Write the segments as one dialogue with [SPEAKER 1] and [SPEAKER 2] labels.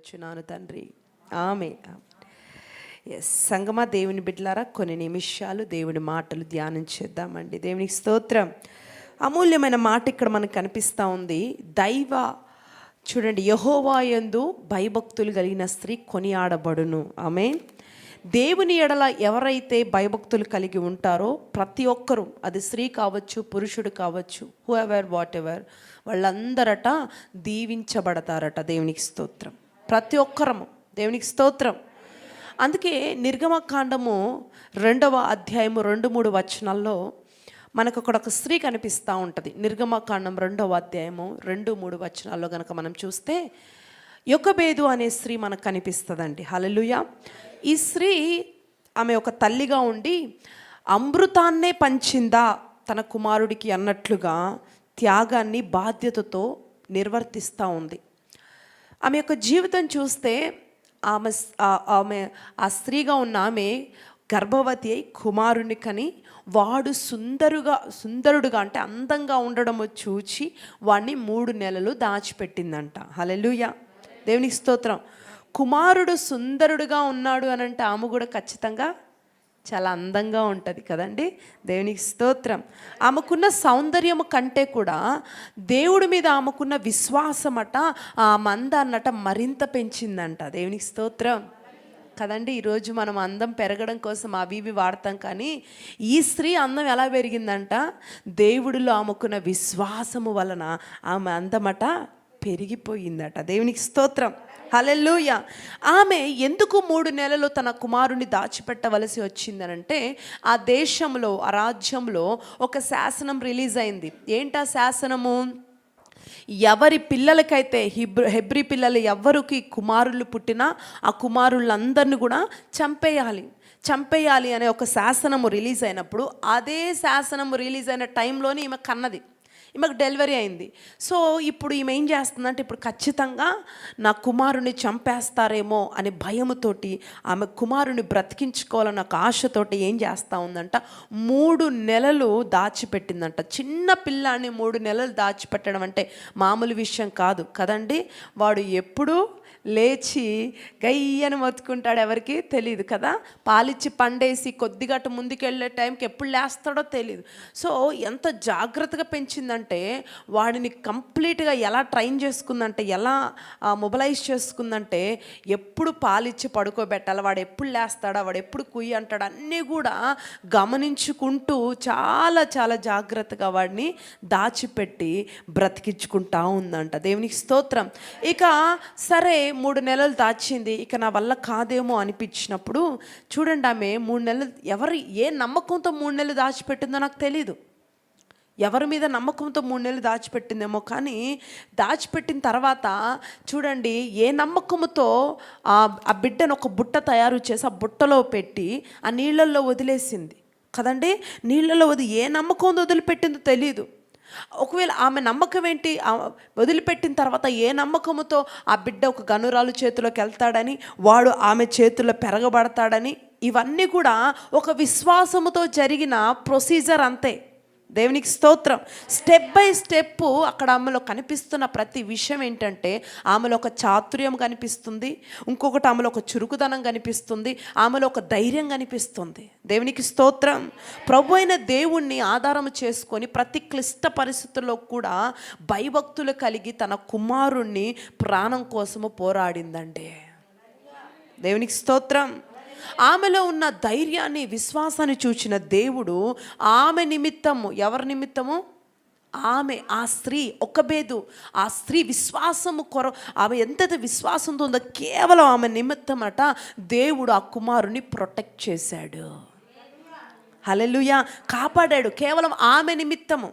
[SPEAKER 1] వేడుకొనొచ్చున్నాను తండ్రి. ఆమె ఎస్ సంగమా దేవుని బిడ్డలారా కొన్ని నిమిషాలు దేవుని మాటలు ధ్యానం చేద్దామండి. దేవునికి స్తోత్రం. అమూల్యమైన మాట ఇక్కడ మనకు కనిపిస్తూ ఉంది. దైవ చూడండి యహోవాయందు భయభక్తులు కలిగిన స్త్రీ కొనియాడబడును. ఆమె దేవుని ఎడల ఎవరైతే భయభక్తులు కలిగి ఉంటారో ప్రతి ఒక్కరూ అది స్త్రీ కావచ్చు పురుషుడు కావచ్చు హూ ఎవర్ వాట్ ఎవర్ వాళ్ళందరట దీవించబడతారట దేవునికి స్తోత్రం. ప్రతి ఒక్కరము. దేవునికి స్తోత్రం. అందుకే నిర్గమకాండము రెండవ అధ్యాయము రెండు మూడు వచనాల్లో మనకు అక్కడ ఒక స్త్రీ కనిపిస్తూ ఉంటుంది. నిర్గమకాండం రెండవ అధ్యాయము రెండు మూడు వచనాల్లో కనుక మనం చూస్తే యొక్కబేదు అనే స్త్రీ మనకు కనిపిస్తుందండి. హలలుయ ఈ స్త్రీ ఆమె ఒక తల్లిగా ఉండి అమృతాన్నే పంచిందా? తన కుమారుడికి అన్నట్లుగా త్యాగాన్ని బాధ్యతతో నిర్వర్తిస్తూ ఉంది. ఆమె యొక్క జీవితం చూస్తే ఆమె ఆమె ఆ స్త్రీగా ఉన్న ఆమె గర్భవతి అయి కుమారుని కని వాడు సుందరుగా సుందరుడుగా అంటే అందంగా ఉండడము చూచి వాడిని మూడు నెలలు దాచిపెట్టిందంట. హలెలుయ దేవునికి స్తోత్రం. కుమారుడు సుందరుడుగా ఉన్నాడు అని అంటే ఆమె కూడా ఖచ్చితంగా చాలా అందంగా ఉంటుంది కదండి? దేవునికి స్తోత్రం. ఆమెకున్న సౌందర్యము కంటే కూడా దేవుడి మీద ఆమెకున్న విశ్వాసమట ఆ మందాన్నట మరింత పెంచిందంట. దేవునికి స్తోత్రం. కదండి ఈరోజు మనం అందం పెరగడం కోసం అవి ఇవి వాడతాం కానీ ఈ స్త్రీ అందం ఎలా పెరిగిందంట? దేవుడిలో ఆమెకున్న విశ్వాసము వలన ఆమె అందమట పెరిగిపోయిందట. దేవునికి స్తోత్రం. హలెల్లుయ. ఆమె ఎందుకు మూడు నెలలు తన కుమారుని దాచిపెట్టవలసి వచ్చిందనంటే ఆ దేశంలో ఆ రాజ్యంలో ఒక శాసనం రిలీజ్ అయింది. ఏంటా శాసనము? ఎవరి పిల్లలకైతే హిబ్రు హెబ్రి పిల్లలు ఎవరికి కుమారులు పుట్టినా ఆ కుమారులందరిని కూడా చంపేయాలి. చంపేయాలి అనే ఒక శాసనము రిలీజ్ అయినప్పుడు అదే శాసనము రిలీజ్ అయిన టైంలోనే ఈమె కన్నది. ఈమెకు డెలివరీ అయింది. సో ఇప్పుడు ఈమె ఏం చేస్తుందంటే ఇప్పుడు ఖచ్చితంగా నా కుమారుని చంపేస్తారేమో అనే భయముతోటి ఆమె కుమారుని బ్రతికించుకోవాలన్న ఒక ఆశతోటి ఏం చేస్తూ ఉందంట మూడు నెలలు దాచిపెట్టిందంట. చిన్న పిల్లాన్ని మూడు నెలలు దాచిపెట్టడం అంటే మామూలు విషయం కాదు. కదండి? వాడు ఎప్పుడూ లేచి గయ్యని మొత్తుకుంటాడు ఎవరికి తెలియదు కదా? పాలిచ్చి పండేసి కొద్దిగా అటు ముందుకెళ్ళే టైంకి ఎప్పుడు లేస్తాడో తెలియదు సో ఎంత జాగ్రత్తగా పెంచిందంటే వాడిని కంప్లీట్గా ఎలా ట్రైన్ చేసుకుందంటే ఎలా మొబలైజ్ చేసుకుందంటే ఎప్పుడు పాలిచ్చి పడుకోబెట్టాలి వాడు ఎప్పుడు లేస్తాడా వాడు ఎప్పుడు కుయ్యి అంటాడు అన్నీ కూడా గమనించుకుంటూ చాలా చాలా జాగ్రత్తగా వాడిని దాచిపెట్టి బ్రతికించుకుంటా ఉందంట. దేవునికి స్తోత్రం. ఇక సరే మూడు నెలలు దాచింది. ఇక నా వల్ల కాదేమో అనిపించినప్పుడు చూడండి ఆమె మూడు నెలలు ఎవరు ఏ నమ్మకంతో మూడు నెలలు దాచిపెట్టిందో నాకు తెలీదు. ఎవరి మీద నమ్మకంతో మూడు నెలలు దాచిపెట్టిందేమో కానీ దాచిపెట్టిన తర్వాత చూడండి ఏ నమ్మకంతో ఆ ఆ బిడ్డను ఒక బుట్ట తయారు చేసి ఆ బుట్టలో పెట్టి ఆ నీళ్ళల్లో వదిలేసింది. కదండి? నీళ్ళలో వది ఏ నమ్మకంతో వదిలిపెట్టిందో తెలియదు ఒకవేళ ఆమె నమ్మకం ఏంటి? వదిలిపెట్టిన తర్వాత ఏ నమ్మకముతో ఆ బిడ్డ ఒక గనురాలు చేతిలోకి వెళ్తాడని వాడు ఆమె చేతుల్లో పెరగబడతాడని ఇవన్నీ కూడా ఒక విశ్వాసముతో జరిగిన ప్రొసీజర్ అంతే. దేవునికి స్తోత్రం. స్టెప్ బై స్టెప్ అక్కడ ఆమెలో కనిపిస్తున్న ప్రతి విషయం ఏంటంటే ఆమెలో ఒక చాతుర్యం కనిపిస్తుంది. ఇంకొకటి ఆమెలో ఒక చురుకుదనం కనిపిస్తుంది. ఆమెలో ఒక ధైర్యం కనిపిస్తుంది. దేవునికి స్తోత్రం. ప్రభు అయిన దేవుణ్ణి ఆధారం చేసుకొని ప్రతి క్లిష్ట పరిస్థితుల్లో కూడా భయభక్తులు కలిగి తన కుమారుణ్ణి ప్రాణం కోసము పోరాడిందండి దేవునికి స్తోత్రం. ఆమెలో ఉన్న ధైర్యాన్ని విశ్వాసాన్ని చూచిన దేవుడు ఆమె నిమిత్తము ఎవరి నిమిత్తము? ఆమె ఆ స్త్రీ ఒక బేదు ఆ స్త్రీ విశ్వాసము కొర ఆమె ఎంతైతే విశ్వాసంతో ఉందో కేవలం ఆమె నిమిత్తం అట దేవుడు ఆ కుమారుని ప్రొటెక్ట్ చేశాడు. హలెలుయా కాపాడాడు. కేవలం ఆమె నిమిత్తము.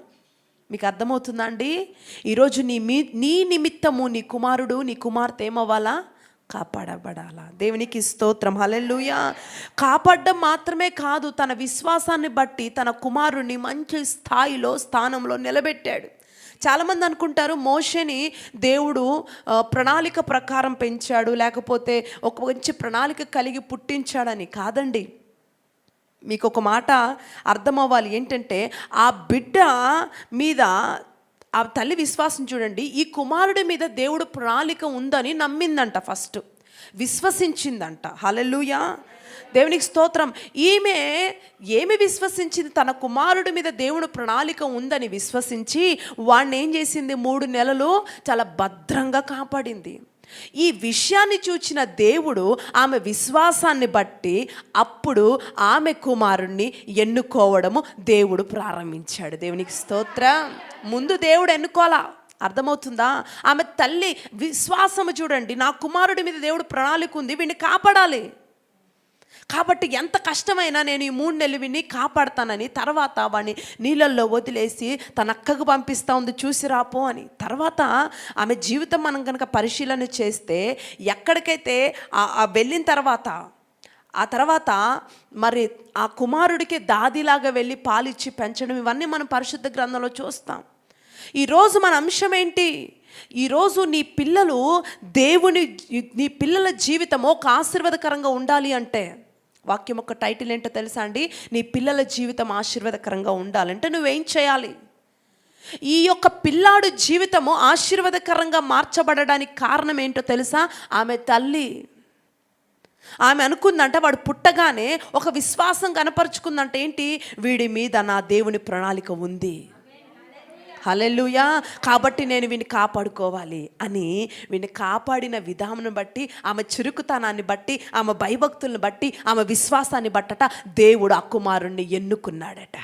[SPEAKER 1] మీకు అర్థమవుతుందా అండి? ఈరోజు నీ మీ నీ నిమిత్తము నీ కుమారుడు నీ కుమార్తె ఏమవ్వాలా? కాపాడబడాలా? దేవునికి స్తోత్రం. హలెల్లుయా. కాపాడడం మాత్రమే కాదు తన విశ్వాసాన్ని బట్టి తన కుమారుణ్ణి మంచి స్థాయిలో స్థానంలో నిలబెట్టాడు. చాలామంది అనుకుంటారు మోషని దేవుడు ప్రణాళిక ప్రకారం పెంచాడు లేకపోతే ఒక మంచి ప్రణాళిక కలిగి పుట్టించాడని కాదండి. మీకు ఒక మాట అర్థం అవ్వాలి ఏంటంటే ఆ బిడ్డ మీద ఆ తల్లి విశ్వాసం చూడండి ఈ కుమారుడి మీద దేవుడు ప్రణాళిక ఉందని నమ్మిందంట ఫస్ట్ విశ్వసించిందంట. హలలుయా దేవునికి స్తోత్రం. ఈమె ఏమి విశ్వసించింది? తన కుమారుడి మీద దేవుడు ప్రణాళిక ఉందని విశ్వసించి వాడిని ఏం చేసింది? మూడు నెలలు చాలా భద్రంగా కాపాడింది. ఈ విషయాన్ని చూచిన దేవుడు ఆమె విశ్వాసాన్ని బట్టి అప్పుడు ఆమె కుమారుణ్ణి ఎన్నుకోవడము దేవుడు ప్రారంభించాడు. దేవునికి స్తోత్ర. ముందు దేవుడు ఎన్నుకోవాలా? అర్థమవుతుందా? ఆమె తల్లి విశ్వాసము చూడండి నా కుమారుడి మీద దేవుడు ప్రణాళిక ఉంది వీడిని కాపాడాలి. కాబట్టి ఎంత కష్టమైనా నేను ఈ మూడు నెలలు విని కాపాడతానని తర్వాత వాడిని నీళ్ళల్లో వదిలేసి తన అక్కకు పంపిస్తూ ఉంది చూసి రాపో అని. తర్వాత ఆమె జీవితం మనం కనుక పరిశీలన చేస్తే ఎక్కడికైతే ఆ- ఆ వెళ్ళిన తర్వాత ఆ తర్వాత మరి ఆ కుమారుడికి దాదిలాగా వెళ్ళి పాలిచ్చి పెంచడం ఇవన్నీ మనం పరిశుద్ధ గ్రంథంలో చూస్తాం. ఈరోజు మన అంశం ఏంటి? ఈరోజు నీ పిల్లలు దేవుని నీ పిల్లల జీవితం ఒక ఆశీర్వాదకరంగా ఉండాలి అంటే వాక్యం యొక్క టైటిల్ ఏంటో తెలుసా అండి? నీ పిల్లల జీవితం ఆశీర్వాదకరంగా ఉండాలంటే నువ్వేం చేయాలి? ఈ యొక్క పిల్లాడు జీవితము ఆశీర్వాదకరంగా మార్చబడడానికి కారణం ఏంటో తెలుసా? ఆమె తల్లి. ఆమె అనుకుందంట వాడు పుట్టగానే ఒక విశ్వాసం కనపరుచుకుందంట ఏంటి? వీడి మీద నా దేవుని ప్రణాళిక ఉంది. హలెలుయా కాబట్టి నేను వీని కాపాడుకోవాలి అని వీని కాపాడిన విధానం బట్టి ఆమె చురుకుతనాన్ని బట్టి ఆమె భయభక్తులను బట్టి ఆమె విశ్వాసాన్ని బట్టట దేవుడు ఆ కుమారుణ్ణి ఎన్నుకున్నాడట.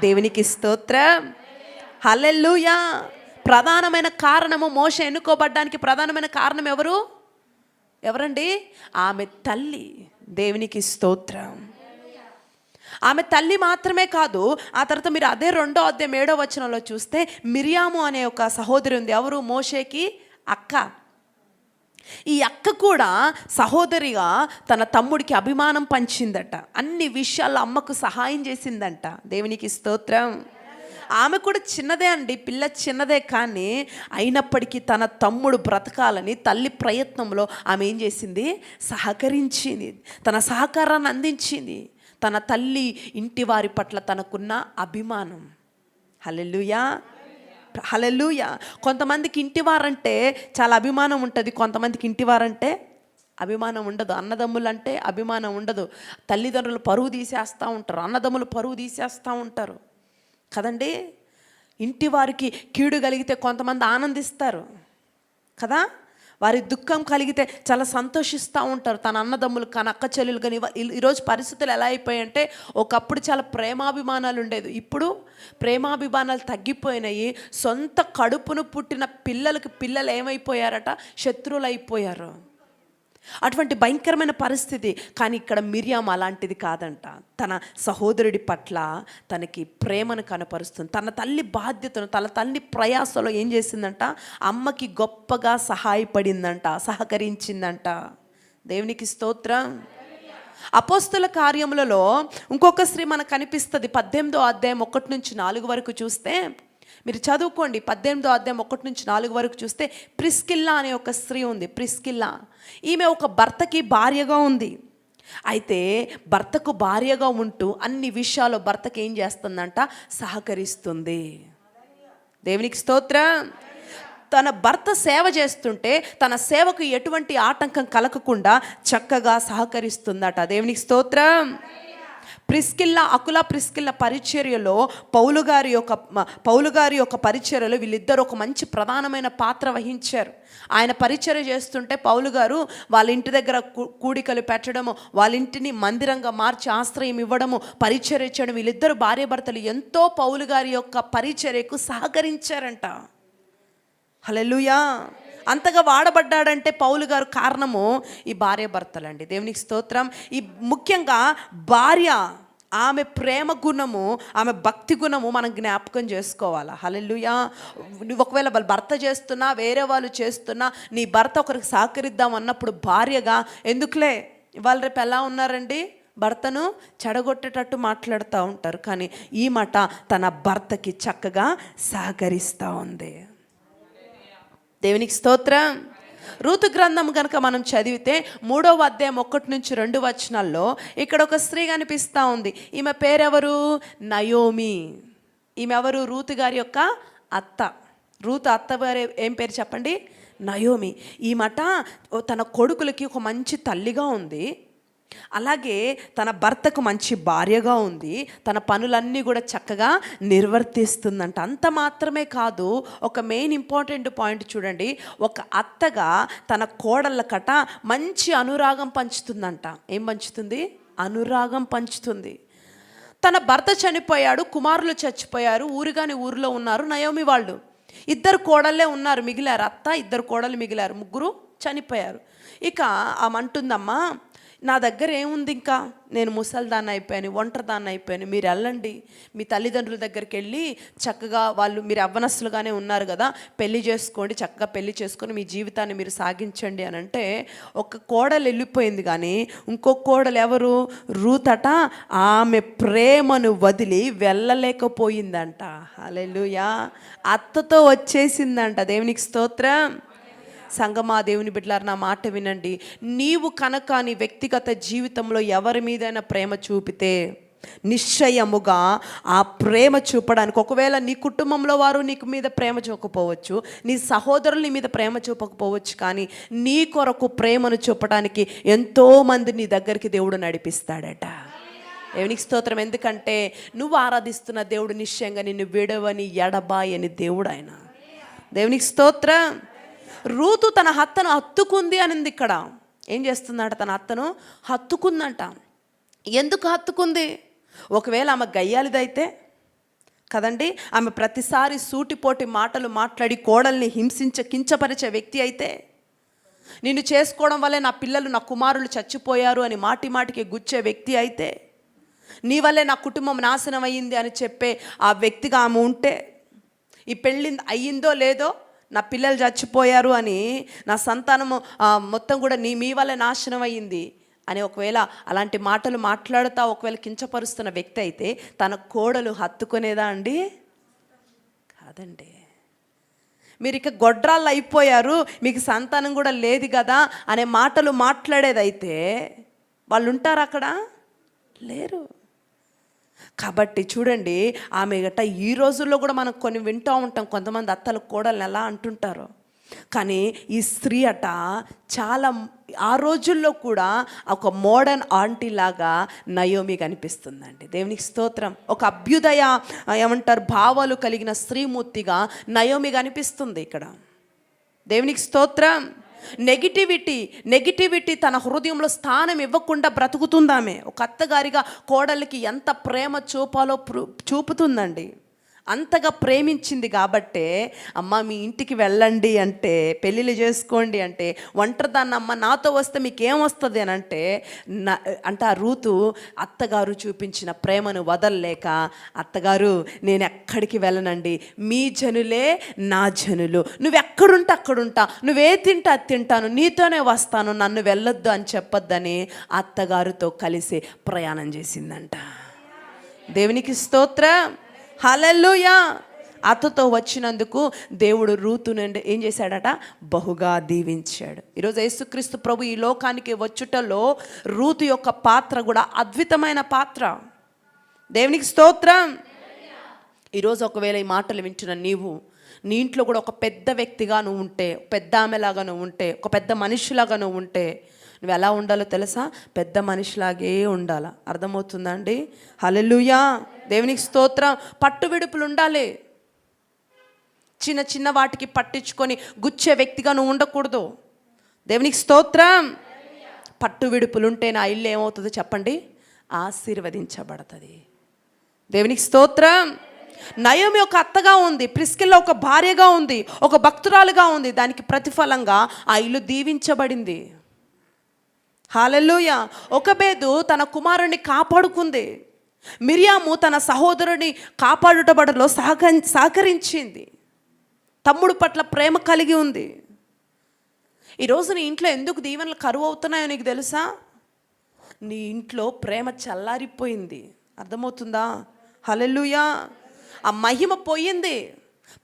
[SPEAKER 1] దేవునికి స్తోత్రం. హలెల్లుయా. ప్రధానమైన కారణము మోస ఎన్నుకోబడ్డానికి ప్రధానమైన కారణం ఎవరు? ఎవరండి? ఆమె తల్లి. దేవునికి స్తోత్రం. ఆమె తల్లి మాత్రమే కాదు ఆ తర్వాత మీరు అదే రెండో అధ్యాయం ఏడో వచనంలో చూస్తే మిరియాము అనే ఒక సహోదరి ఉంది. ఎవరు? మోషేకి అక్క. ఈ అక్క కూడా సహోదరిగా తన తమ్ముడికి అభిమానం పంచిందట. అన్ని విషయాల్లో అమ్మకు సహాయం చేసిందంట. దేవునికి స్తోత్రం. ఆమె కూడా చిన్నదే అండి. పిల్ల చిన్నదే కానీ అయినప్పటికీ తన తమ్ముడు బ్రతకాలని తల్లి ప్రయత్నంలో ఆమె ఏం చేసింది? సహకరించింది. తన సహకారాన్ని అందించింది. తన తల్లి ఇంటి వారి పట్ల తనకున్న అభిమానం. హలెలుయా హలెలుయా కొంతమందికి ఇంటివారంటే చాలా అభిమానం ఉంటుంది. కొంతమందికి ఇంటివారంటే అభిమానం ఉండదు. అన్నదమ్ములంటే అభిమానం ఉండదు. తల్లిదండ్రులు పరువు తీసేస్తూ ఉంటారు. అన్నదమ్ములు పరువు తీసేస్తూ ఉంటారు. కదండి? ఇంటి వారికి కీడు కలిగితే కొంతమంది ఆనందిస్తారు. కదా? వారి దుఃఖం కలిగితే చాలా సంతోషిస్తూ ఉంటారు. తన అన్నదమ్ములు తన అక్క చెల్లెలు కానీ ఈరోజు పరిస్థితులు ఎలా అయిపోయాయంటే ఒకప్పుడు చాలా ప్రేమాభిమానాలు ఉండేది ఇప్పుడు ప్రేమాభిమానాలు తగ్గిపోయినాయి. సొంత కడుపును పుట్టిన పిల్లలకి పిల్లలు ఏమైపోయారట? శత్రువులు అయిపోయారు అటువంటి భయంకరమైన పరిస్థితి. కానీ ఇక్కడ మిరియాం అలాంటిది కాదంట. తన సహోదరుడి పట్ల తనకి ప్రేమను కనపరుస్తుంది. తన తల్లి బాధ్యతను తన తల్లి ప్రయాసలో ఏం చేసిందంట? అమ్మకి గొప్పగా సహాయపడిందంట సహకరించిందంట. దేవునికి స్తోత్రం. అపోస్తుల కార్యములలో ఇంకొక స్త్రీ మనకు కనిపిస్తుంది. పద్దెనిమిదో అధ్యాయం ఒకటి నుంచి నాలుగు వరకు చూస్తే మీరు చదువుకోండి పద్దెనిమిదో అధ్యాయం ఒకటి నుంచి నాలుగు వరకు చూస్తే ప్రిస్కిల్లా అనే ఒక స్త్రీ ఉంది ప్రిస్కిల్లా. ఈమె ఒక భర్తకి భార్యగా ఉంది. అయితే భర్తకు భార్యగా ఉంటూ అన్ని విషయాలు భర్తకి ఏం చేస్తుందంట? సహకరిస్తుంది. దేవునికి స్తోత్రం. తన భర్త సేవ చేస్తుంటే తన సేవకు ఎటువంటి ఆటంకం కలగకుండా చక్కగా సహకరిస్తుందట. దేవునికి స్తోత్రం. ప్రిస్కిల్లా అకుల ప్రిస్కిల్ల పరిచర్యలో పౌలు గారి యొక్క పౌలు గారి యొక్క పరిచర్యలో వీళ్ళిద్దరు ఒక మంచి ప్రధానమైన పాత్ర వహించారు. ఆయన పరిచర్య చేస్తుంటే పౌలు గారు వాళ్ళ ఇంటి దగ్గర కూడికలు పెట్టడము వాళ్ళ ఇంటిని మందిరంగా మార్చి ఆశ్రయం ఇవ్వడము పరిచర్య చేయడం వీళ్ళిద్దరు భార్యాభర్తలు ఎంతో పౌలు గారి యొక్క పరిచర్యకు సహకరించారంట. హలెలుయా అంతగా వాడబడ్డాడంటే పౌలు గారు కారణము ఈ భార్య భర్తలండి. దేవునికి స్తోత్రం. ఈ ముఖ్యంగా భార్య ఆమె ప్రేమ గుణము ఆమె భక్తి గుణము మనం జ్ఞాపకం చేసుకోవాలా. హలెలుయా నువ్వు ఒకవేళ వాళ్ళు భర్త చేస్తున్నా వేరే వాళ్ళు చేస్తున్నా నీ భర్త ఒకరికి సహకరిద్దాం అన్నప్పుడు భార్యగా ఎందుకులే? ఇవాళ రేపు ఎలా ఉన్నారండి? భర్తను చెడగొట్టేటట్టు మాట్లాడుతూ ఉంటారు. కానీ ఈ మాట తన భర్తకి చక్కగా సహకరిస్తూ ఉంది. దేవునికి స్తోత్రం. ఋతు గ్రంథం కనుక మనం చదివితే మూడవ అధ్యాయం ఒకటి నుంచి రెండు వచనాల్లో ఇక్కడ ఒక స్త్రీ కనిపిస్తూ ఉంది. ఈమె పేరెవరు? నయోమి. ఈమె ఎవరు రూతు గారి యొక్క అత్త. రూతు అత్త పేరు ఏం పేరు చెప్పండి? నయోమి. ఈ ఓ తన కొడుకులకి ఒక మంచి తల్లిగా ఉంది. అలాగే తన భర్తకు మంచి భార్యగా ఉంది తన పనులన్నీ కూడా చక్కగా నిర్వర్తిస్తుందంట. అంత మాత్రమే కాదు ఒక మెయిన్ ఇంపార్టెంట్ పాయింట్ చూడండి. ఒక అత్తగా తన కోడళ్ళ కట మంచి అనురాగం పంచుతుందంట. ఏం పంచుతుంది? అనురాగం పంచుతుంది. తన భర్త చనిపోయాడు కుమారులు చచ్చిపోయారు ఊరుగాని ఊరిలో ఉన్నారు నయోమి వాళ్ళు. ఇద్దరు కోడళ్ళే ఉన్నారు మిగిలారు అత్త ఇద్దరు కోడలు మిగిలారు ముగ్గురు చనిపోయారు. ఇక ఆమె అంటుందమ్మా నా దగ్గర ఏముంది ఇంకా? నేను ముసల్దాన్ని అయిపోయాను ఒంటరిదాన్ని అయిపోయాను. మీరు వెళ్ళండి. మీ తల్లిదండ్రుల దగ్గరికి వెళ్ళి చక్కగా వాళ్ళు మీరు అవ్వనస్తులుగానే ఉన్నారు కదా పెళ్ళి చేసుకోండి చక్కగా పెళ్ళి చేసుకొని మీ జీవితాన్ని మీరు సాగించండి అని అంటే ఒక కోడలు వెళ్ళిపోయింది కానీ ఇంకో కోడలు ఎవరు? రూతట ఆమె ప్రేమను వదిలి వెళ్ళలేకపోయిందంట. అలెలుయా అత్తతో వచ్చేసిందంట. దేవునికి స్తోత్రం. సంగమా దేవుని బిడ్డలారు నా మాట వినండి. నీవు కనుక నీ వ్యక్తిగత జీవితంలో ఎవరి మీదైనా ప్రేమ చూపితే నిశ్చయముగా ఆ ప్రేమ చూపడానికి ఒకవేళ నీ కుటుంబంలో వారు నీకు మీద ప్రేమ చూపకపోవచ్చు నీ సహోదరులు నీ మీద ప్రేమ చూపకపోవచ్చు కానీ నీ కొరకు ప్రేమను చూపడానికి ఎంతోమంది నీ దగ్గరికి దేవుడు నడిపిస్తాడట. దేవునికి స్తోత్రం. ఎందుకంటే నువ్వు ఆరాధిస్తున్న దేవుడు నిశ్చయంగా నిన్ను విడవని ఎడబాయని దేవుడు ఆయన. దేవునికి స్తోత్రం. రూతు తన హత్తను హత్తుకుంది అనింది ఇక్కడ. ఏం చేస్తుందంట తన అత్తను హత్తుకుందంట. ఎందుకు హత్తుకుంది? ఒకవేళ ఆమె గయ్యాలిదైతే కదండి ఆమె ప్రతిసారి సూటిపోటి మాటలు మాట్లాడి కోడల్ని హింసించ కించపరిచే వ్యక్తి అయితే నిన్ను చేసుకోవడం వల్లే నా పిల్లలు నా కుమారులు చచ్చిపోయారు అని మాటి మాటికి గుచ్చే వ్యక్తి అయితే నీ వల్లే నా కుటుంబం నాశనం అయ్యింది అని చెప్పే ఆ వ్యక్తిగా ఆమె ఉంటే ఈ పెళ్ళి అయ్యిందో లేదో నా పిల్లలు చచ్చిపోయారు అని నా సంతానము మొత్తం కూడా నీ మీ వల్ల నాశనం అయ్యింది అని ఒకవేళ అలాంటి మాటలు మాట్లాడుతా ఒకవేళ కించపరుస్తున్న వ్యక్తి అయితే తన కోడలు హత్తుకునేదా అండి? కాదండి. మీరు ఇక గొడ్రాళ్ళు అయిపోయారు మీకు సంతానం కూడా లేదు కదా అనే మాటలు మాట్లాడేదైతే వాళ్ళు ఉంటారు అక్కడ? లేరు. కాబట్టి చూడండి ఆమె గట్ట ఈ రోజుల్లో కూడా మనం కొన్ని వింటూ ఉంటాం కొంతమంది అత్తలు కోడల్ని ఎలా అంటుంటారు. కానీ ఈ స్త్రీ అట చాలా ఆ రోజుల్లో కూడా ఒక మోడర్న్ ఆంటీ లాగా నయోమి కనిపిస్తుందండి. దేవునికి స్తోత్రం. ఒక అభ్యుదయ ఏమంటారు భావాలు కలిగిన స్త్రీమూర్తిగా నయోమి కనిపిస్తుంది ఇక్కడ. దేవునికి స్తోత్రం. నెగిటివిటీ నెగిటివిటీ తన హృదయంలో స్థానం ఇవ్వకుండా బ్రతుకుతుందామే. ఒక అత్తగారిగా కోడలికి ఎంత ప్రేమ చూపాలో చూపుతుందండి. అంతగా ప్రేమించింది కాబట్టే అమ్మ మీ ఇంటికి వెళ్ళండి అంటే పెళ్ళిళ్ళు చేసుకోండి అంటే ఒంటరిదాన్ని అమ్మ నాతో వస్తే మీకేం వస్తుంది అని అంటే నా అంటే ఆ రూతు అత్తగారు చూపించిన ప్రేమను వదలలేక అత్తగారు నేను ఎక్కడికి వెళ్ళనండి? మీ జనులే నా జనులు. నువ్వెక్కడుంటే అక్కడుంటా. నువ్వే తింటే అది తింటాను. నీతోనే వస్తాను. నన్ను వెళ్ళొద్దు అని చెప్పొద్దని అత్తగారితో కలిసి ప్రయాణం చేసిందంట. దేవునికి స్తోత్ర. హలల్లుయా. అత్తతో వచ్చినందుకు దేవుడు రూతు నుండి ఏం చేశాడట? బహుగా దీవించాడు. ఈరోజు యేసుక్రీస్తు ప్రభు ఈ లోకానికి వచ్చుటలో రూతు యొక్క పాత్ర కూడా అద్భుతమైన పాత్ర. దేవునికి స్తోత్రం. ఈరోజు ఒకవేళ ఈ మాటలు వింటున్న నీవు నీ ఇంట్లో కూడా ఒక పెద్ద వ్యక్తిగా నువ్వు ఉంటే పెద్ద ఆమెలాగా నువ్వు ఉంటే ఒక పెద్ద మనిషిలాగా నువ్వు ఉంటే నువ్వు ఎలా ఉండాలో తెలుసా? పెద్ద మనిషిలాగే ఉండాలా. అర్థమవుతుందండి హలెలుయా దేవునికి స్తోత్రం పట్టు విడుపులు ఉండాలి. చిన్న చిన్న వాటికి పట్టించుకొని గుచ్చే వ్యక్తిగా నువ్వు ఉండకూడదు. దేవునికి స్తోత్రం. పట్టు విడుపులు ఉంటే నా ఇల్లు ఏమవుతుందో చెప్పండి? ఆశీర్వదించబడుతుంది. దేవునికి స్తోత్రం. నయమి ఒక అత్తగా ఉంది ప్రిస్కిల్లో ఒక భార్యగా ఉంది ఒక భక్తురాలుగా ఉంది. దానికి ప్రతిఫలంగా ఆ ఇల్లు దీవించబడింది. హాలెల్లుయ ఒక బేదు తన కుమారుణ్ణి కాపాడుకుంది. మిరియాము తన సహోదరుని కాపాడుటబడలో సహక సహకరించింది. తమ్ముడు పట్ల ప్రేమ కలిగి ఉంది. ఈరోజు నీ ఇంట్లో ఎందుకు దీవెనలు కరువు అవుతున్నాయో నీకు తెలుసా? నీ ఇంట్లో ప్రేమ చల్లారిపోయింది. అర్థమవుతుందా? హలెల్లుయా. ఆ మహిమ పోయింది.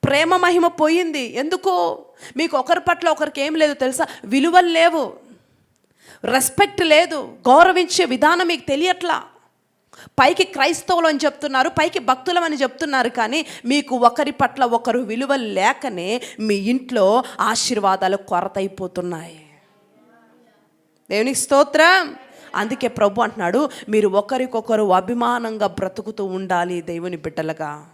[SPEAKER 1] ప్రేమ మహిమ పోయింది. ఎందుకు? మీకు ఒకరి పట్ల ఒకరికి ఏం లేదు తెలుసా? విలువలు లేవు. రెస్పెక్ట్ లేదు. గౌరవించే విధానం మీకు తెలియట్లా. పైకి క్రైస్తవులు అని చెప్తున్నారు పైకి భక్తులమని చెప్తున్నారు కానీ మీకు ఒకరి పట్ల ఒకరు విలువ లేకనే మీ ఇంట్లో ఆశీర్వాదాలు కొరత అయిపోతున్నాయి దేవునికి స్తోత్రం. అందుకే ప్రభు అంటున్నాడు మీరు ఒకరికొకరు అభిమానంగా బ్రతుకుతూ ఉండాలి దేవుని బిడ్డలుగా.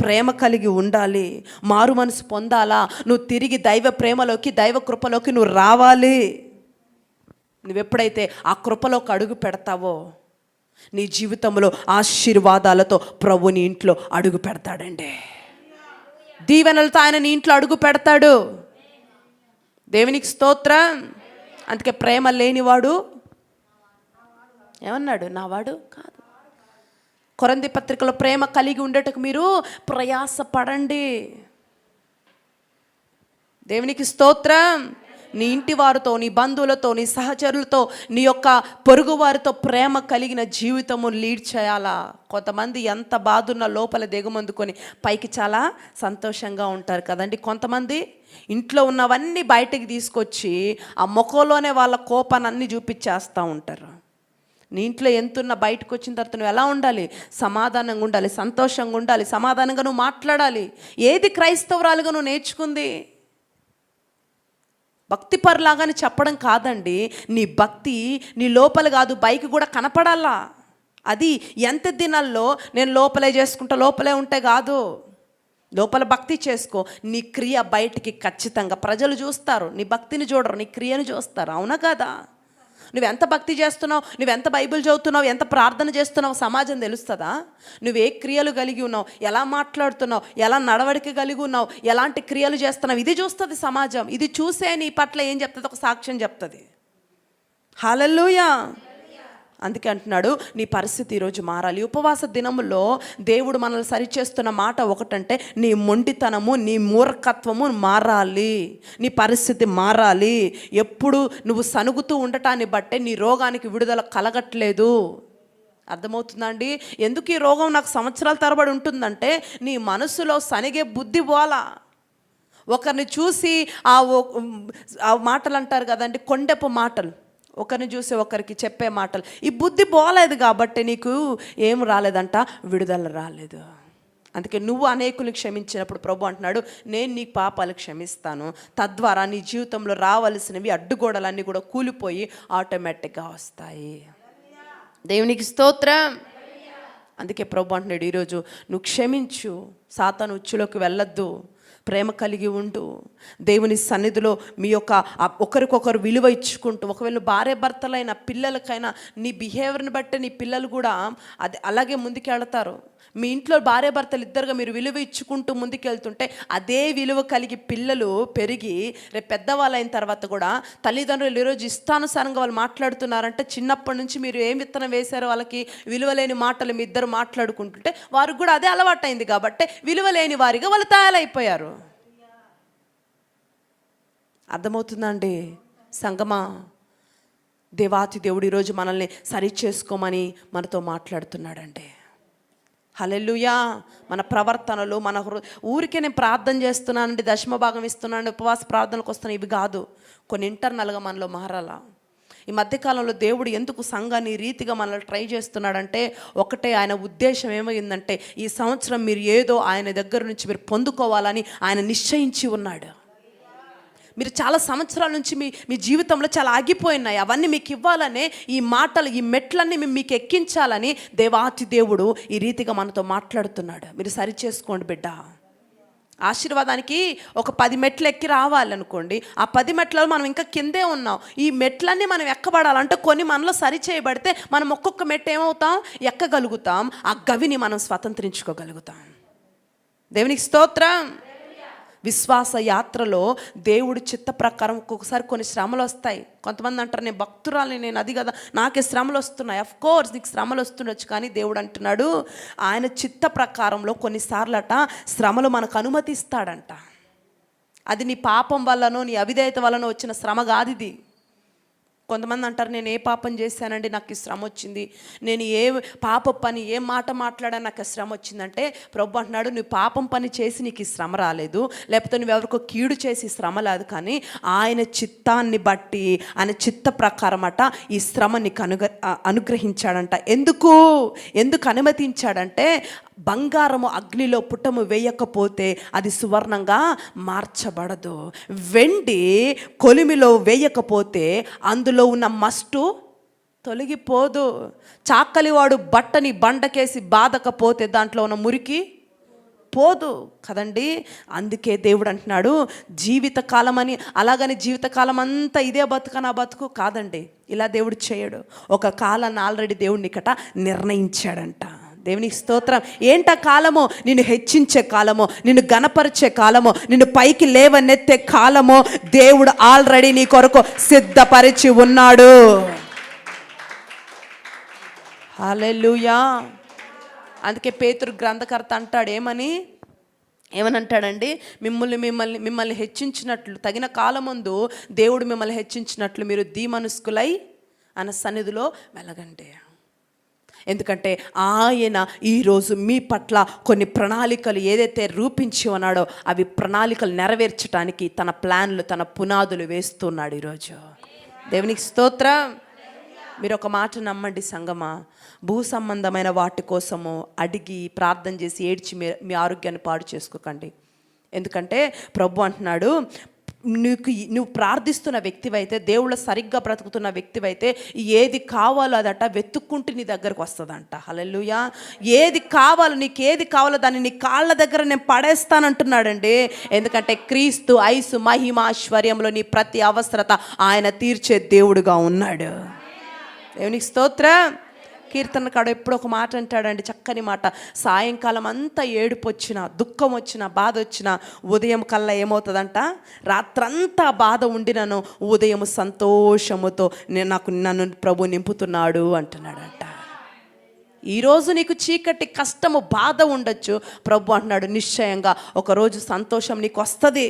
[SPEAKER 1] ప్రేమ కలిగి ఉండాలి. మారు మనసు పొందాలా? నువ్వు తిరిగి దైవ ప్రేమలోకి దైవ కృపలోకి నువ్వు రావాలి. నువ్వెప్పుడైతే ఆ కృపలోకి అడుగు పెడతావో నీ జీవితంలో ఆశీర్వాదాలతో ప్రభు నీ ఇంట్లో అడుగు పెడతాడండి. దీవెనలతో ఆయన నీ ఇంట్లో అడుగు పెడతాడు. దేవునికి స్తోత్రం. అందుకే ప్రేమ లేనివాడు ఏమన్నాడు? నావాడు కాదు. కొరంది పత్రికలో ప్రేమ కలిగి ఉండేటకు మీరు ప్రయాసపడండి. దేవునికి స్తోత్రం. నీ ఇంటి వారితో నీ బంధువులతో నీ సహచరులతో నీ యొక్క పొరుగు వారితో ప్రేమ కలిగిన జీవితము లీడ్ చేయాలా? కొంతమంది ఎంత బాధున్న లోపల దిగుమందుకొని పైకి చాలా సంతోషంగా ఉంటారు కదండి. కొంతమంది ఇంట్లో ఉన్నవన్నీ బయటకు తీసుకొచ్చి ఆ ముఖంలోనే వాళ్ళ కోపాన్ని చూపించేస్తూ ఉంటారు. నీ ఇంట్లో ఎంతున్న బయటకు వచ్చిన తర్వాత నువ్వు ఎలా ఉండాలి? సమాధానంగా ఉండాలి సంతోషంగా ఉండాలి సమాధానంగా నువ్వు మాట్లాడాలి. ఏది క్రైస్తవురాలుగా నువ్వు నేర్చుకుంది? భక్తి పరులాగాని చెప్పడం కాదండి. నీ భక్తి నీ లోపల కాదు బైక్ కూడా కనపడాలా? అది ఎంత దినాల్లో నేను లోపలే చేసుకుంటా లోపలే ఉంటే కాదు. లోపల భక్తి చేసుకో. నీ క్రియ బయటికి ఖచ్చితంగా ప్రజలు చూస్తారు. నీ భక్తిని చూడరు నీ క్రియను చూస్తారు. అవునా కదా? నువ్వెంత భక్తి చేస్తున్నావు? నువ్వెంత బైబిల్ చదువుతున్నావు? ఎంత ప్రార్థన చేస్తున్నావు? సమాజం తెలుస్తుందా? నువ్వు ఏ క్రియలు కలిగి ఉన్నావు. ఎలా మాట్లాడుతున్నావు? ఎలా నడవడిక కలిగి ఉన్నావు? ఎలాంటి క్రియలు చేస్తున్నావు? ఇది చూస్తుంది సమాజం. ఇది చూసే నీ పట్ల ఏం చెప్తుంది? ఒక సాక్ష్యం చెప్తుంది. హాలల్లుయా! అందుకే అంటున్నాడు నీ పరిస్థితి ఈరోజు మారాలి. ఉపవాస దినములో దేవుడు మనల్ని సరిచేస్తున్న మాట ఒకటంటే నీ మొండితనము నీ మూర్ఖత్వము మారాలి. నీ పరిస్థితి మారాలి. ఎప్పుడు నువ్వు సనుగుతూ ఉండటాన్ని బట్టే నీ రోగానికి విడుదల కలగట్లేదు. అర్థమవుతుందండి ఎందుకు ఈ రోగం నాకు సంవత్సరాల తరబడి ఉంటుందంటే నీ మనసులో సనిగే బుద్ధి పోలా ఒకరిని చూసి ఆ ఓ- ఆ మాటలు అంటారు కదండి కొండెపు మాటలు. ఒకరిని చూసి ఒకరికి చెప్పే మాటలు. ఈ బుద్ధి పోలేదు కాబట్టి నీకు ఏం రాలేదంట? విడుదల రాలేదు. అందుకే నువ్వు అనేకులు క్షమించినప్పుడు ప్రభు అంటున్నాడు నేను నీ పాపాలు క్షమిస్తాను. తద్వారా నీ జీవితంలో రావలసినవి అడ్డుగోడలన్నీ కూడా కూలిపోయి ఆటోమేటిక్గా వస్తాయి. దేవునికి స్తోత్రం. అందుకే ప్రభు అంటున్నాడు ఈరోజు నువ్వు క్షమించు. సాతాను ఉచ్చులోకి వెళ్ళొద్దు. ప్రేమ కలిగి ఉండు. దేవుని సన్నిధిలో మీ యొక్క ఒకరికొకరు విలువ ఇచ్చుకుంటూ ఒకవేళ భార్య భర్తలైన పిల్లలకైనా నీ బిహేవియర్ని బట్టి నీ పిల్లలు కూడా అది అలాగే ముందుకెళ్తారు. మీ ఇంట్లో భార్య భర్తలు ఇద్దరుగా మీరు విలువ ఇచ్చుకుంటూ ముందుకెళ్తుంటే అదే విలువ కలిగి పిల్లలు పెరిగి రేపు పెద్దవాళ్ళు అయిన తర్వాత కూడా తల్లిదండ్రులు ఈరోజు ఇష్టానుసారంగా వాళ్ళు మాట్లాడుతున్నారంటే చిన్నప్పటి నుంచి మీరు ఏం విత్తనం వేశారో వాళ్ళకి విలువలేని మాటలు మీ ఇద్దరు మాట్లాడుకుంటుంటే వారికి కూడా అదే అలవాటైంది కాబట్టి విలువలేని వారిగా వాళ్ళు తయారైపోయారు. అర్థమవుతుందండి? సంగమా దేవాతి దేవుడు ఈరోజు మనల్ని సరి చేసుకోమని మనతో మాట్లాడుతున్నాడండి. హలెలుయా మన ప్రవర్తనలు మన హృ ఊరికే నేను ప్రార్థన చేస్తున్నానండి దశమ భాగం ఇస్తున్నాను ఉపవాస ప్రార్థనలకు వస్తున్నాను ఇవి కాదు. కొన్ని ఇంటర్నల్గా మనలో మారాలా? ఈ మధ్యకాలంలో దేవుడు ఎందుకు సంఘాన్ని రీతిగా మనల్ని ట్రై చేస్తున్నాడంటే ఒకటే ఆయన ఉద్దేశం ఏమైందంటే ఈ సంవత్సరం మీరు ఏదో ఆయన దగ్గర నుంచి మీరు పొందుకోవాలని ఆయన నిశ్చయించి ఉన్నాడు. మీరు చాలా సంవత్సరాల నుంచి మీ మీ జీవితంలో చాలా ఆగిపోయినాయి. అవన్నీ మీకు ఇవ్వాలనే ఈ మాటలు ఈ మెట్లన్నీ మేము మీకు ఎక్కించాలని దేవాతి దేవుడు ఈ రీతిగా మనతో మాట్లాడుతున్నాడు. మీరు సరి చేసుకోండి బిడ్డ. ఆశీర్వాదానికి ఒక పది మెట్లు ఎక్కి రావాలనుకోండి ఆ పది మెట్లలో మనం ఇంకా కిందే ఉన్నాం. ఈ మెట్లన్నీ మనం ఎక్కబడాలంటే కొన్ని మనలో సరి చేయబడితే మనం ఒక్కొక్క మెట్టు ఏమవుతాం? ఎక్కగలుగుతాం? ఆ గవిని మనం స్వతంత్రించుకోగలుగుతాం. దేవునికి స్తోత్రం. విశ్వాస యాత్రలో దేవుడు చిత్త ప్రకారం ఒక్కొక్కసారి కొన్ని శ్రమలు వస్తాయి. కొంతమంది అంటారు నేను భక్తురాలని నేను అది కదా నాకే శ్రమలు వస్తున్నాయి. అఫ్ కోర్స్ నీకు శ్రమలు వస్తుండొచ్చు కానీ దేవుడు అంటున్నాడు ఆయన చిత్త ప్రకారంలో కొన్నిసార్లట శ్రమలు మనకు అనుమతిస్తాడంట. అది నీ పాపం వల్లనో నీ అవిధేయత వల్లనో వచ్చిన శ్రమ కాదు ఇది. కొంతమంది అంటారు నేను ఏ పాపం చేశానండి? నాకు ఈ శ్రమ వచ్చింది. నేను ఏ పాప పని ఏ మాట మాట్లాడా నాకు ఈ శ్రమ వచ్చిందంటే ప్రభు అంటున్నాడు నువ్వు పాపం పని చేసి నీకు ఈ శ్రమ రాలేదు. లేకపోతే నువ్వు ఎవరికో కీడు చేసి శ్రమ లేదు కానీ ఆయన చిత్తాన్ని బట్టి ఆయన చిత్త ప్రకారం అట ఈ శ్రమ నీకు అనుగ అనుగ్రహించాడంట. ఎందుకు? ఎందుకు అనుమతించాడంటే బంగారము అగ్నిలో పుట్టము వేయకపోతే అది సువర్ణంగా మార్చబడదు. వెండి కొలిమిలో వేయకపోతే అందులో ఉన్న మస్టు తొలగిపోదు. చాకలివాడు బట్టని బండకేసి బాధకపోతే దాంట్లో ఉన్న మురికి పోదు కదండి? అందుకే దేవుడు అంటున్నాడు జీవితకాలం అని అలాగని జీవితకాలం అంతా ఇదే బతుక నా బతుకు? కాదండి. ఇలా దేవుడు చేయడు. ఒక కాలాన్ని ఆల్రెడీ దేవుడిని ఇకట నిర్ణయించాడంట. దేవునికి స్తోత్రం. ఏంట కాలము? నిన్ను హెచ్చించే కాలము నిన్ను గనపరిచే కాలము నిన్ను పైకి లేవనెత్తే కాలము దేవుడు ఆల్రెడీ నీ కొరకు సిద్ధపరిచి ఉన్నాడు. హల్లెలూయా. అందుకే పేతురు గ్రంథకర్త అంటాడు ఏమని? ఏమనంటాడండి? మిమ్మల్ని మిమ్మల్ని మిమ్మల్ని హెచ్చించినట్లు తగిన కాలమందు దేవుడు మిమ్మల్ని హెచ్చించినట్లు మీరు దీమనుస్కులై అన్న సన్నిధిలో మెలగండి. ఎందుకంటే ఆయన ఈరోజు మీ పట్ల కొన్ని ప్రణాళికలు ఏదైతే రూపించి ఉన్నాడో అవి ప్రణాళికలు నెరవేర్చడానికి తన ప్లాన్లు తన పునాదులు వేస్తున్నాడు ఈరోజు. దేవునికి స్తోత్రం. మీరు ఒక మాట నమ్మండి సంగమా. భూ సంబంధమైన వాటి కోసము అడిగి ప్రార్థన చేసి ఏడ్చి మీ మీ ఆరోగ్యాన్ని పాడు చేసుకోకండి. ఎందుకంటే ప్రభు అంటున్నాడు నీకు నువ్వు ప్రార్థిస్తున్న వ్యక్తివైతే దేవుళ్ళ సరిగ్గా బ్రతుకుతున్న వ్యక్తివైతే ఏది కావాలో అదట వెతుక్కుంటే నీ దగ్గరకు వస్తుందంట. హల్లెలూయా. ఏది కావాలో నీకు ఏది కావాలో దాన్ని నీ కాళ్ళ దగ్గర నేను పడేస్తానంటున్నాడండి. ఎందుకంటే క్రీస్తు ఐసు మహిమాశ్వర్యంలో నీ ప్రతి అవసరత ఆయన తీర్చే దేవుడుగా ఉన్నాడు. దేవునికి స్తోత్రం. కీర్తన కాడ ఎప్పుడు ఒక మాట అంటాడండి చక్కని మాట. సాయంకాలం అంతా ఏడుపు వచ్చిన దుఃఖం వచ్చిన బాధ వచ్చిన ఉదయం కల్లా ఏమవుతుందంట? రాత్రంతా బాధ ఉండినను ఉదయం సంతోషముతో నేను నాకు నన్ను ప్రభు నింపుతున్నాడు అంటున్నాడంట. ఈరోజు నీకు చీకటి కష్టము బాధ ఉండొచ్చు. ప్రభు అంటున్నాడు నిశ్చయంగా ఒకరోజు సంతోషం నీకు వస్తుంది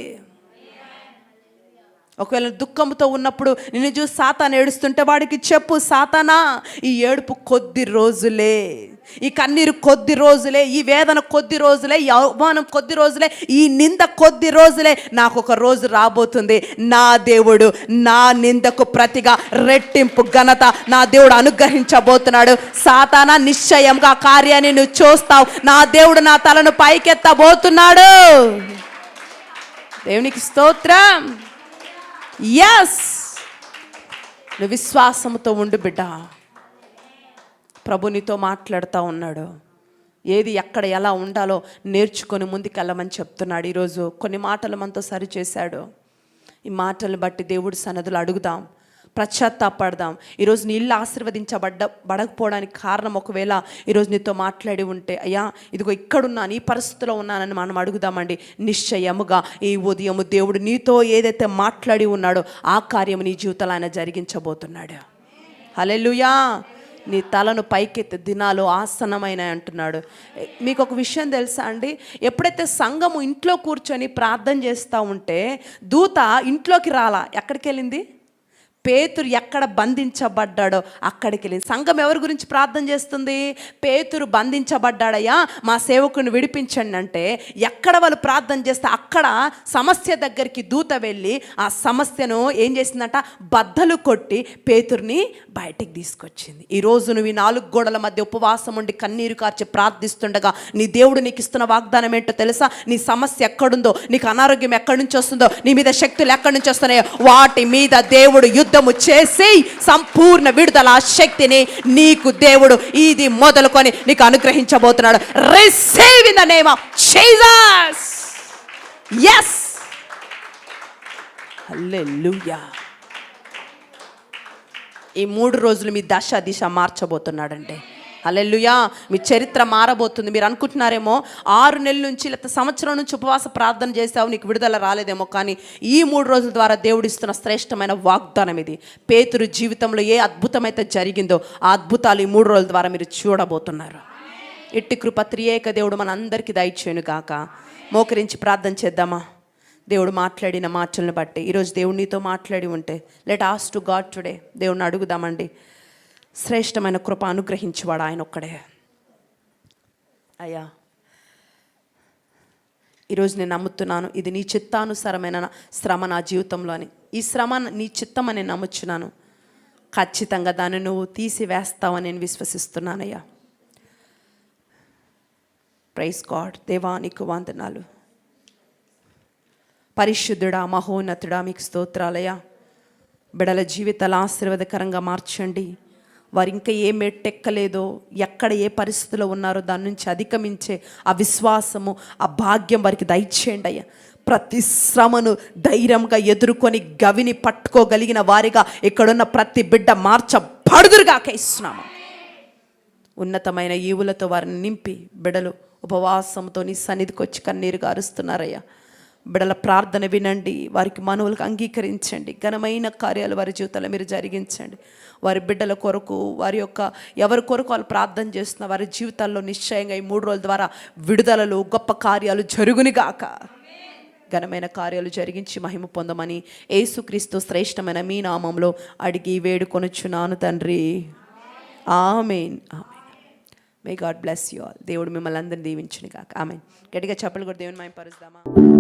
[SPEAKER 1] ఒకవేళ దుఃఖంతో ఉన్నప్పుడు నిన్ను చూసి సాతాను ఏడుస్తుంటే వాడికి చెప్పు సాతానా ఈ ఏడుపు కొద్ది రోజులే. ఈ కన్నీరు కొద్ది రోజులే. ఈ వేదన కొద్ది రోజులే. ఈ అవమానం కొద్ది రోజులే. ఈ నింద కొద్ది రోజులే. నాకు ఒక రోజు రాబోతుంది. నా దేవుడు నా నిందకు ప్రతిగా రెట్టింపు ఘనత నా దేవుడు అనుగ్రహించబోతున్నాడు. సాతానా నిశ్చయంగా కార్యాన్ని నువ్వు చూస్తావు. నా దేవుడు నా తలను పైకెత్తబోతున్నాడు. దేవునికి స్తోత్రం. ఎస్ నువ్వు విశ్వాసంతో ఉండు బిడ్డ. ప్రభు నీతో మాట్లాడుతూ ఉన్నాడు. ఏది ఎక్కడ ఎలా ఉండాలో నేర్చుకొని ముందుకెళ్ళమని చెప్తున్నాడు. ఈరోజు కొన్ని మాటలు మనతో సరిచేశాడు. ఈ మాటలు బట్టి దేవుడి సన్నదులు అడుగుదాం. పశ్చాత్తాపడదాం ఈరోజు నీ ఇల్లు ఆశీర్వదించబడ్డ బడకపోవడానికి కారణం ఒకవేళ ఈరోజు నీతో మాట్లాడి ఉంటే అయ్యా ఇదిగో ఇక్కడున్నాను ఈ పరిస్థితిలో ఉన్నానని మనం అడుగుదామండి. నిశ్చయముగా ఈ ఉదయము దేవుడు నీతో ఏదైతే మాట్లాడి ఉన్నాడో ఆ కార్యము నీ జీవితంలో ఆయన జరిగించబోతున్నాడు. హలెలుయా నీ తలను పైకెత్తి దినాలు ఆసనమైన అంటున్నాడు. మీకు ఒక విషయం తెలుసా అండి? ఎప్పుడైతే సంఘము ఇంట్లో కూర్చొని ప్రార్థన చేస్తూ ఉంటే దూత ఇంట్లోకి రాలా? ఎక్కడికి వెళ్ళింది పేతురు ఎక్కడ బంధించబడ్డాడో అక్కడికి వెళ్ళి. సంఘం ఎవరి గురించి ప్రార్థన చేస్తుంది? పేతురు బంధించబడ్డాడయ్యా మా సేవకుని విడిపించండి అంటే ఎక్కడ వాళ్ళు ప్రార్థన చేస్తే అక్కడ సమస్య దగ్గరికి దూత వెళ్ళి ఆ సమస్యను ఏం చేసిందంట? బద్దలు కొట్టి పేతుర్ని బయటికి తీసుకొచ్చింది. ఈరోజు నువ్వు ఈ నాలుగు గోడల మధ్య ఉపవాసం ఉండి కన్నీరు కార్చి ప్రార్థిస్తుండగా నీ దేవుడు నీకు ఇస్తున్న వాగ్దానం ఏంటో తెలుసా? నీ సమస్య ఎక్కడుందో నీకు అనారోగ్యం ఎక్కడి నుంచి వస్తుందో నీ మీద శక్తులు ఎక్కడి నుంచి వస్తున్నాయో వాటి మీద దేవుడు యుద్ధము చేసి సంపూర్ణ విడుదల శక్తిని నీకు దేవుడు ఇది మొదలుకొని నీకు అనుగ్రహించబోతున్నాడు. Receive in the name of Jesus yes హల్లెలూయా ఈ మూడు రోజులు మీ దశ దిశ మార్చబోతున్నాడంటే అల్లెల్లుయా మీ చరిత్ర మారబోతుంది. మీరు అనుకుంటున్నారేమో ఆరు నెలల నుంచి లేకపోతే సంవత్సరం నుంచి ఉపవాస ప్రార్థన చేసావు నీకు విడుదల రాలేదేమో కానీ ఈ మూడు రోజుల ద్వారా దేవుడిస్తున్న శ్రేష్టమైన వాగ్దానం ఇది. పేతురు జీవితంలో ఏ అద్భుతమైతే జరిగిందో ఆ అద్భుతాలు ఈ మూడు రోజుల ద్వారా మీరు చూడబోతున్నారు. ఇట్టి కృప త్రియేక దేవుడు మన అందరికీ దయచేయను గాక. మోకరించి ప్రార్థన చేద్దామా? దేవుడు మాట్లాడిన మాటలను బట్టి ఈరోజు దేవుడు నీతో మాట్లాడి ఉంటే let us to God today దేవుడిని అడుగుదామండి. శ్రేష్టమైన కృప అనుగ్రహించేవాడు ఆయన ఒక్కడే. అయ్యా ఈరోజు నేను నమ్ముతున్నాను ఇది నీ చిత్తానుసారమైన శ్రమ నా జీవితంలో అని. ఈ శ్రమ నీ చిత్తం అని నేను నమ్ముచున్నాను. ఖచ్చితంగా దాన్ని నువ్వు తీసివేస్తావని నేను విశ్వసిస్తున్నానయ్యా ప్రైస్ గాడ్ దేవా నీకు వందనాలు. పరిశుద్ధుడా మహోన్నతుడా మీకు స్తోత్రాలయ్యా. బిడల జీవితాలు ఆశీర్వాదకరంగా మార్చండి. వారు ఇంకా ఏ మెట్టెక్కలేదో ఎక్కడ ఏ పరిస్థితిలో ఉన్నారో దాని నుంచి అధిగమించే ఆ విశ్వాసము ఆ భాగ్యం వారికి దయచేయండి అయ్యా. ప్రతి శ్రమను ధైర్యంగా ఎదుర్కొని గవిని పట్టుకోగలిగిన వారిగా ఇక్కడున్న ప్రతి బిడ్డ మార్చబడుదురుగా ఇస్తున్నాము ఉన్నతమైన ఈవులతో వారిని నింపి బిడలు ఉపవాసంతో నీ సన్నిధికి వచ్చి కన్నీరు గారుస్తున్నారయ్యా బిడల ప్రార్థన వినండి వారికి మనవులకు అంగీకరించండి ఘనమైన కార్యాలు వారి జీవితంలో మీరు జరిగించండి. వారి బిడ్డల కొరకు వారి యొక్క ఎవరి కొరకు వాళ్ళు ప్రార్థన చేస్తున్న వారి జీవితాల్లో నిశ్చయంగా ఈ మూడు రోజుల ద్వారా విడుదలలు గొప్ప కార్యాలు జరుగునిగాక ఘనమైన కార్యాలు జరిగించి మహిమ పొందమని ఏసుక్రీస్తు శ్రేష్టమైన మీ నామంలో అడిగి వేడుకొనుచున్నాను తండ్రి. Amen. Amen. May God bless you all దేవుడు మిమ్మల్ని అందరినీ దీవించునిగాక. ఆమెన్. గట్టిగా చెప్పలు కూడా దేవుని మేము పరుస్తామా?